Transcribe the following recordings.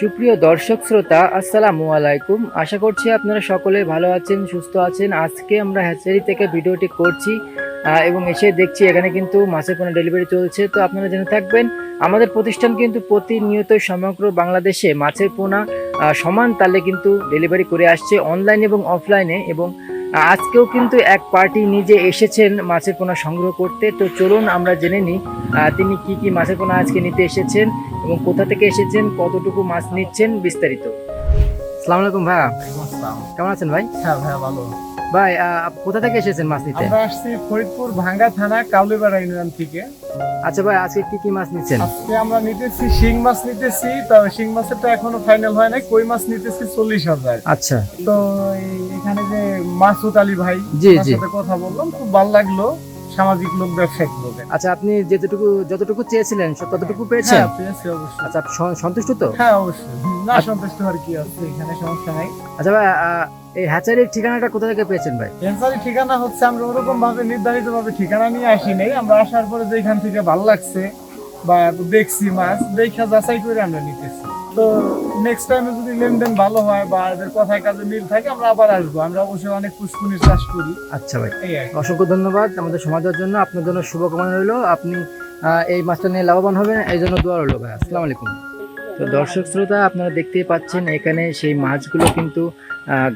সুপ্রিয় দর্শক শ্রোতা, আসসালামু আলাইকুম। আশা করছি আপনারা সকলে ভালো আছেন, সুস্থ আছেন। আজকে আমরা হ্যাচারি থেকে ভিডিওটি করছি এবং এসে দেখছি এখানে কিন্তু মাছের পোনা ডেলিভারি চলছে। তো আপনারা জেনে থাকবেন, আমাদের প্রতিষ্ঠান কিন্তু প্রতিনিয়ত সমগ্র বাংলাদেশে মাছের পোনা সমান তালে কিন্তু ডেলিভারি করে আসছে, অনলাইন এবং অফলাইনে। এবং আজকেও কিন্তু এক পার্টি নিজে এসেছেন মাছের পোনা সংগ্রহ করতে। তো চলুন আমরা জেনে নিই আহ, তিনি কি কি মাছের পোনা আজকে নিতে এসেছেন এবং কোথা থেকে এসেছেন কতটুকু মাছ নিচ্ছেন বিস্তারিত। সালাম আলাইকুম ভাইয়া। কেমন আছেন ভাই? হ্যাঁ ভাইয়া ভালো। ভাই কোথা থেকে এসেছেন মাছ নিতে? আমরা আসছি ফরিদপুর ভাঙ্গা থানা কাউলিপাড়া ইউনিয়ন থেকে। আচ্ছা ভাই আজকে কি কি মাছ নিচ্ছেন? আজকে আমরা নিতেছি শিং মাছ নিতেছি তবে শিং মাছের তো এখনও ফাইনাল হয় নাই। কই মাছ নিতেছি? চল্লিশ হাজার। আচ্ছা। তো এখানে যে মাসুদ আলী ভাই জি, জি। কথা বললাম খুব ভালো লাগল। সামাজিক লোক ব্যবসায়িক লোক আচ্ছা আপনি যেটুকু যতটুকু চেয়েছিলেন ততটুকু পেয়েছেন? হ্যাঁ পেয়েছি অবশ্যই। আচ্ছা সন্তুষ্ট তো? হ্যাঁ অবশ্যই। না সন্তুষ্ট আর কি আছে এখানে সমস্যা নাই। আচ্ছা ভাই এই হ্যাচারির ঠিকানাটা কোথা থেকে পেয়েছেন ভাই? হ্যাচারির ঠিকানা হচ্ছে আমরা ওরকম ভাবে নির্ধারিত ভাবে ঠিকানা নিয়ে আসি নাই। আমরা আসার পরে যে এখান থেকে ভালো লাগছে বা দেখছি মাছ দেখা যাচাই করে আমরা নিতেছি। তো নেক্সট টাইমে যদি লেনদেন ভালো হয় বা এদের কথায় কাজে মিল থাকে আমরা আবার আসব। আমরা অবশ্যই অনেক পুষ্কুনির চাষ করি। আচ্ছা ভাই। অসংখ্য ধন্যবাদ আমাদের সমাজের জন্য। আপনার জন্য শুভকামনা রইল। আপনি এই মাছটা নিয়ে লাভবান হবেন। এই জন্য দোয়া রইল ভাই। আসসালামু আলাইকুম। তো দর্শক শ্রোতা আপনারা দেখতেই পাচ্ছেন এখানে সেই মাছগুলো কিন্তু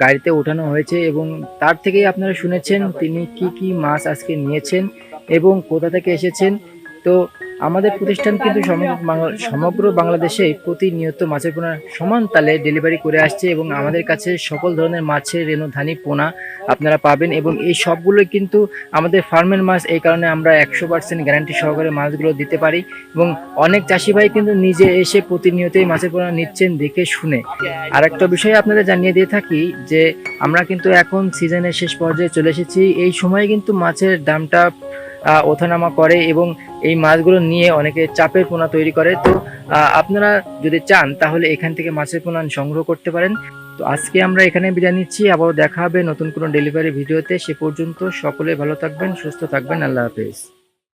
গাড়িতে ওঠানো হয়েছে এবং তার থেকেই আপনারা শুনেছেন তিনি কি কি মাছ আজকে নিয়েছেন এবং কোথা থেকে এসেছেন। তো আমাদের প্রতিষ্ঠান কিন্তু সমগ্র বাংলা- সমগ্র বাংলাদেশে প্রতিনিয়ত মাছের পোনা সমান তালে ডেলিভারি করে আসছে এবং আমাদের কাছে সকল ধরনের মাছের রেণু ধানি পোনা আপনারা পাবেন এবং এই সবগুলোই কিন্তু আমাদের ফার্মের মাছ, এই কারণে আমরা একশো পার্সেন্ট গ্যারান্টি সহকারে মাছগুলো দিতে পারি এবং অনেক চাষি ভাই কিন্তু নিজে এসে প্রতিনিয়তই মাছের পোনা নিচ্ছেন দেখে শুনে। আর একটা বিষয় আপনাদের জানিয়ে দিয়ে থাকি যে আমরা কিন্তু এখন সিজনের শেষ পর্যায়ে চলে এসেছি। এই সময়ে কিন্তু মাছের দামটা ওঠানামা করে এবং এই মাছগুলো নিয়ে অনেকে চাপের পোনা তৈরি করে। তো আপনারা যদি চান তাহলে এখান থেকে মাছের পোনা সংগ্রহ করতে পারেন। তো আজকে আমরা এখানে বিদায় নিচ্ছি। আবারও দেখা হবে নতুন কোনো ডেলিভারি ভিডিওতে। সে পর্যন্ত সকলে ভালো থাকবেন, সুস্থ থাকবেন। আল্লাহ হাফেজ।